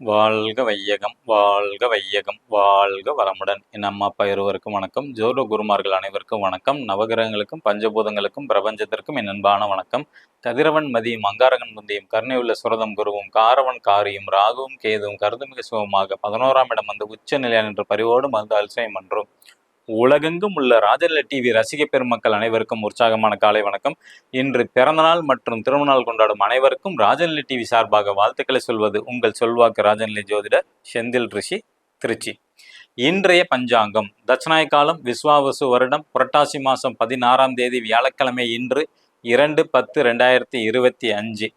வாழ்க வையகம் வாழ்க வையகம் வாழ்க வளமுடன் என் அம்மா அப்பா இருவருக்கும் வணக்கம். ஜோரோ குருமார்கள் அனைவருக்கும் வணக்கம். நவகிரகங்களுக்கும் பஞ்சபூதங்களுக்கும் பிரபஞ்சத்திற்கும் என் அன்பான வணக்கம். கதிரவன் மதியும் அங்காரகன் முந்தியும் கருணையுள்ள சுரதம் குருவும் காரவன் காரியும் ராகுவும் கேதுவும் கருதுமிக சுகமாக பதினோராம் இடம் வந்து உச்ச நிலையான் என்ற பரிவோடு மருந்து அல்சயம் என்றும் உலகெங்கும் உள்ள ராஜநிலை டிவி ரசிக பெருமக்கள் அனைவருக்கும் உற்சாகமான காலை வணக்கம். இன்று பிறந்தநாள் மற்றும் திருமணநாள் கொண்டாடும் அனைவருக்கும் ராஜநிலை டிவி சார்பாக வாழ்த்துக்களை சொல்வது உங்கள் சொல்வாக்கு ராஜநிலை ஜோதிடர் செந்தில் ரிஷி திருச்சி. இன்றைய பஞ்சாங்கம் தட்சநாய காலம் விஸ்வாவசு வருடம் புரட்டாசி மாதம் பதினாறாம் தேதி வியாழக்கிழமை இன்று இரண்டு பத்து ரெண்டாயிரத்தி இருபத்தி அஞ்சு.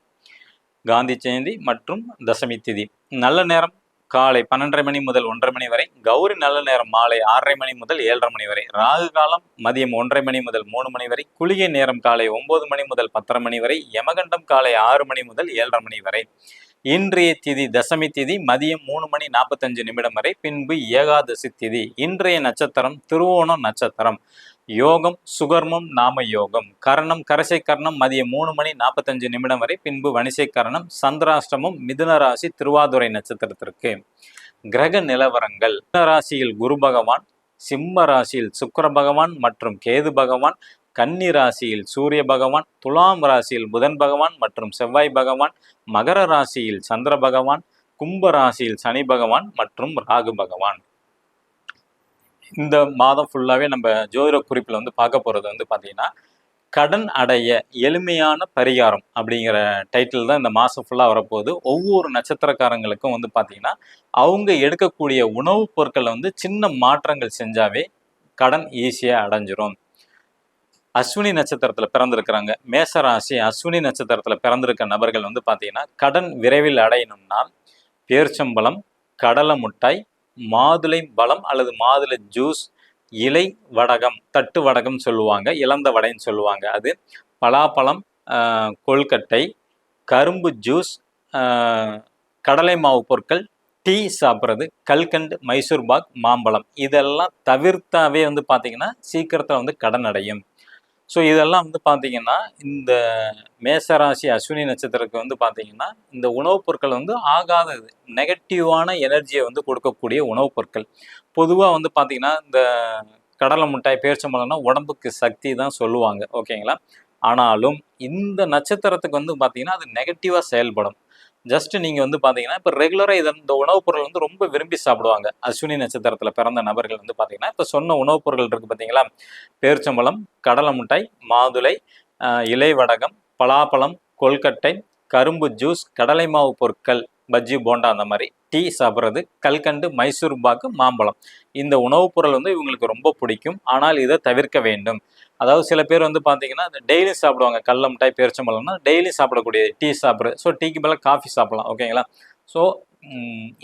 காந்தி ஜெயந்தி மற்றும் தசமி திதி. நல்ல நேரம் காலை பன்னெண்டரை மணி முதல் ஒன்றரை மணி வரை கௌரி நல்ல நேரம் மாலை ஆறரை மணி முதல் ஏழரை மணி வரை ராகு காலம் மதியம் ஒன்றரை மணி முதல் மூணு மணி வரை குளிகை நேரம் காலை ஒன்பது மணி முதல் பத்தரை மணி வரை யமகண்டம் காலை ஆறு மணி முதல் ஏழரை மணி வரை. இன்றைய திதி தசமி திதி மதியம் மூணு மணி நாற்பத்தஞ்சு நிமிடம் வரை பின்பு ஏகாதசி திதி இன்றைய நட்சத்திரம் திருவோணம் நட்சத்திரம். யோகம் சுகர்மம் நாம யோகம். கரணம் கரசை கரணம் மதியம் மூணு மணி நாற்பத்தஞ்சு நிமிடம் வரை. பின்பு வணிசை கரணம் சந்திராஷ்டமம் மிதுன ராசி திருவாதுரை நட்சத்திரத்திற்கு. கிரக நிலவரங்கள். மிதன ராசியில் குரு பகவான் சிம்ம ராசியில் சுக்கர பகவான் மற்றும் கேது பகவான் கன்னி ராசியில் சூரிய பகவான் துலாம் ராசியில் புதன் பகவான் மற்றும் செவ்வாய் பகவான் மகர ராசியில் சந்திர பகவான் கும்ப ராசியில் சனி பகவான் மற்றும் ராகு பகவான். இந்த மாதம் ஃபுல்லாகவே நம்ம ஜோதிட குறிப்பில் வந்து பார்க்க போகிறது வந்து பார்த்தீங்கன்னா கடன் அடைய எளிமையான பரிகாரம் அப்படிங்கிற டைட்டில் தான் இந்த மாதம் ஃபுல்லாக வரப்போகுது. ஒவ்வொரு நட்சத்திரக்காரங்களுக்கும் வந்து பார்த்தீங்கன்னா அவங்க எடுக்கக்கூடிய உணவுப் பொருட்களை வந்து சின்ன மாற்றங்கள் செஞ்சாவே கடன் ஈஸியாக அடைஞ்சிரும். அஸ்வினி நட்சத்திரத்தில் பிறந்திருக்கிறாங்க. மேசராசி அஸ்வினி நட்சத்திரத்தில் பிறந்திருக்க நபர்கள் வந்து பார்த்தீங்கன்னா கடன் விரைவில் அடையணும்னா பேர்ச்சம்பளம் கடலை முட்டாய் மாதுளை பழம் அல்லது மாதுளை ஜூஸ் இலை வடகம் தட்டு வடகம் சொல்லுவாங்க இளந்த வடைன்னு சொல்லுவாங்க. அது பலாப்பழம் கொல்கட்டை கரும்பு ஜூஸ் கடலை மாவு பொருட்கள் டீ சாப்பிட்றது கல்கண்டு மைசூர்பாக் மாம்பழம். இதெல்லாம் தவிர்த்தாவே வந்து பார்த்தீங்கன்னா சீக்கிரத்தில் வந்து கடன் அடையும். ஸோ இதெல்லாம் வந்து பார்த்தீங்கன்னா இந்த மேசராசி அஸ்வினி நட்சத்திரத்துக்கு வந்து பார்த்தீங்கன்னா இந்த உணவுப் பொருட்கள் வந்து ஆகாதது. நெகட்டிவான எனர்ஜியை வந்து கொடுக்கக்கூடிய உணவுப் பொருட்கள். பொதுவாக வந்து பார்த்தீங்கன்னா இந்த கடலை மிட்டாய் பேரிச்சம்பழம்னா உடம்புக்கு சக்தி தான் சொல்லுவாங்க. ஓகேங்களா ஆனாலும் இந்த நட்சத்திரத்துக்கு வந்து பார்த்தீங்கன்னா அது நெகட்டிவாக செயல்படும். ஜஸ்ட் நீங்கள் வந்து பார்த்தீங்கன்னா இப்போ ரெகுலராக இதை இந்த உணவுப் பொருள் வந்து ரொம்ப விரும்பி சாப்பிடுவாங்க. அஸ்வினி நட்சத்திரத்தில் பிறந்த நபர்கள் வந்து பார்த்தீங்கன்னா இப்போ சொன்ன உணவுப் பொருட்கள் இருக்குது பார்த்தீங்களா பேர்ச்சம்பழம் கடலை மிட்டாய் மாதுளை இலை வடகம் பலாப்பழம் கொல்கட்டை கரும்பு ஜூஸ் கடலை மாவு பொருட்கள். பஜ்ஜி போண்டா அந்த மாதிரி டீ சாப்பிட்றது கல்கண்டு மைசூர் பாக்கு மாம்பழம். இந்த உணவுப் பொருள் வந்து இவங்களுக்கு ரொம்ப பிடிக்கும். ஆனால் இதை தவிர்க்க வேண்டும். அதாவது சில பேர் வந்து பார்த்தீங்கன்னா டெய்லி சாப்பிடுவாங்க. கடல மிட்டாய் பேரிச்சம்பழம்னா டெய்லி சாப்பிடக்கூடிய டீ சாப்பிட்றது ஸோ டீக்கு மேலே காஃபி சாப்பிடலாம். ஓகேங்களா ஸோ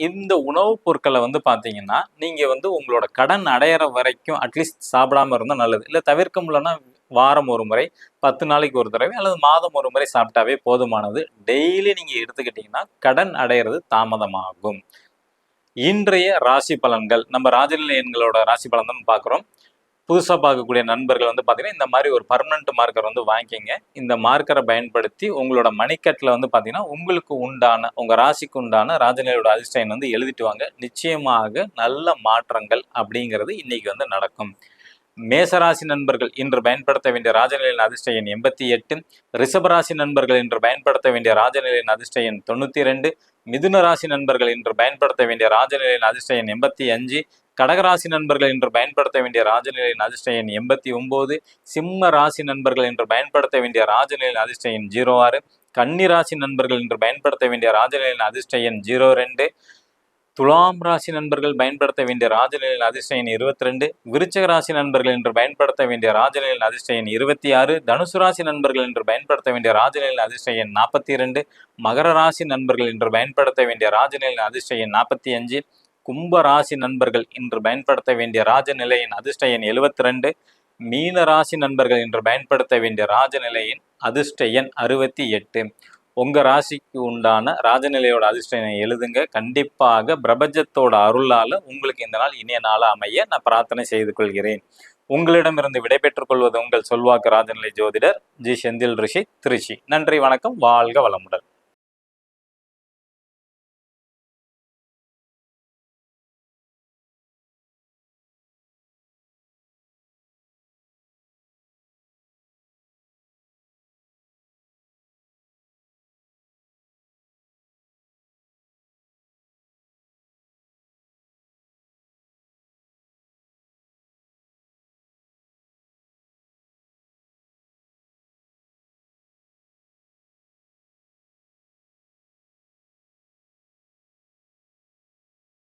இந்த உணவுப் பொருட்களை வந்து பார்த்தீங்கன்னா நீங்கள் வந்து உங்களோட கடன் அடையிற வரைக்கும் அட்லீஸ்ட் சாப்பிடாம இருந்தால் நல்லது. இல்லை தவிர்க்க முடியலன்னா வாரம் ஒரு முறை பத்து நாளைக்கு ஒரு தடவை அல்லது மாதம் ஒரு முறை சாப்பிட்டாவே போதுமானது. டெய்லி நீங்கள் எடுத்துக்கிட்டிங்கன்னா கடன் அடையிறது தாமதமாகும். இன்றைய ராசி பலன்கள் நம்ம ராஜநிலை எண்களோட ராசி பலன் தான் பார்க்குறோம். புதுசாக பார்க்கக்கூடிய நண்பர்கள் வந்து பார்த்தீங்கன்னா இந்த மாதிரி ஒரு பர்மனண்ட் மார்க்கர் வந்து வாங்கிக்கிங்க. இந்த மார்க்கரை பயன்படுத்தி உங்களோட மணிக்கட்டில் வந்து பார்த்தீங்கன்னா உங்களுக்கு உண்டான உங்கள் ராசிக்கு உண்டான ராஜநிலையோட அதிர்ஷ்டம் வந்து எழுதிட்டு வாங்க. நிச்சயமாக நல்ல மாற்றங்கள் அப்படிங்கிறது இன்னைக்கு வந்து நடக்கும். மேசராசி நண்பர்கள் இன்று பயன்படுத்த வேண்டிய ராஜநிலையின் அதிர்ஷ்ட எண் எண்பத்தி எட்டு ரிஷபராசி நண்பர்கள் இன்று பயன்படுத்த வேண்டிய ராஜநிலையின் அதிர்ஷ்ட எண் தொண்ணூற்றி ரெண்டு மிதுன ராசி நண்பர்கள் இன்று பயன்படுத்த வேண்டிய ராஜநிலையின் அதிர்ஷ்ட எண் எண்பத்தி அஞ்சு கடகராசி நண்பர்கள் இன்று பயன்படுத்த வேண்டிய ராஜநிலையின் அதிர்ஷ்ட எண் எண்பத்தி ஒன்பது சிம்ம ராசி நண்பர்கள் இன்று பயன்படுத்த வேண்டிய ராஜநிலையின் அதிர்ஷ்ட எண் ஜீரோ ஆறு கன்னிராசி நண்பர்கள் இன்று பயன்படுத்த வேண்டிய ராஜநிலையின் அதிர்ஷ்ட எண் ஜீரோ ரெண்டு துலாம் ராசி நண்பர்கள் பயன்படுத்த வேண்டிய ராஜநிலையில் அதிர்ஷ்டயன் இருபத்தி ரெண்டு விருச்சக ராசி நண்பர்கள் என்று பயன்படுத்த வேண்டிய ராஜநிலையில் அதிர்ஷ்டயன் இருபத்தி ஆறு தனுசு ராசி நண்பர்கள் என்று பயன்படுத்த வேண்டிய ராஜநிலையில் அதிர்ஷ்டயன் நாற்பத்தி இரண்டு மகர ராசி நண்பர்கள் என்று பயன்படுத்த வேண்டிய ராஜநிலையின் அதிர்ஷ்ட நாற்பத்தி அஞ்சு கும்ப ராசி நண்பர்கள் இன்று பயன்படுத்த வேண்டிய ராஜநிலையின் அதிர்ஷ்ட எண் எழுபத்தி ரெண்டு மீன ராசி நண்பர்கள் இன்று பயன்படுத்த வேண்டிய ராஜநிலையின் அதிர்ஷ்ட எண் அறுபத்தி எட்டு. உங்கள் ராசிக்கு உண்டான ராஜநிலையோட அதிர்ஷ்டனை எழுதுங்க. கண்டிப்பாக பிரபஞ்சத்தோட அருளால் உங்களுக்கு இந்த நாள் இனிய நாளாக அமைய நான் பிரார்த்தனை செய்து கொள்கிறேன். உங்களிடமிருந்து விடைபெற்றுக் கொள்வது உங்கள் சொல்வாக்கு ராஜநிலை ஜோதிடர் ஜி செந்தில் ரிஷி திருச்சி. நன்றி வணக்கம் வாழ்க வளமுடன்.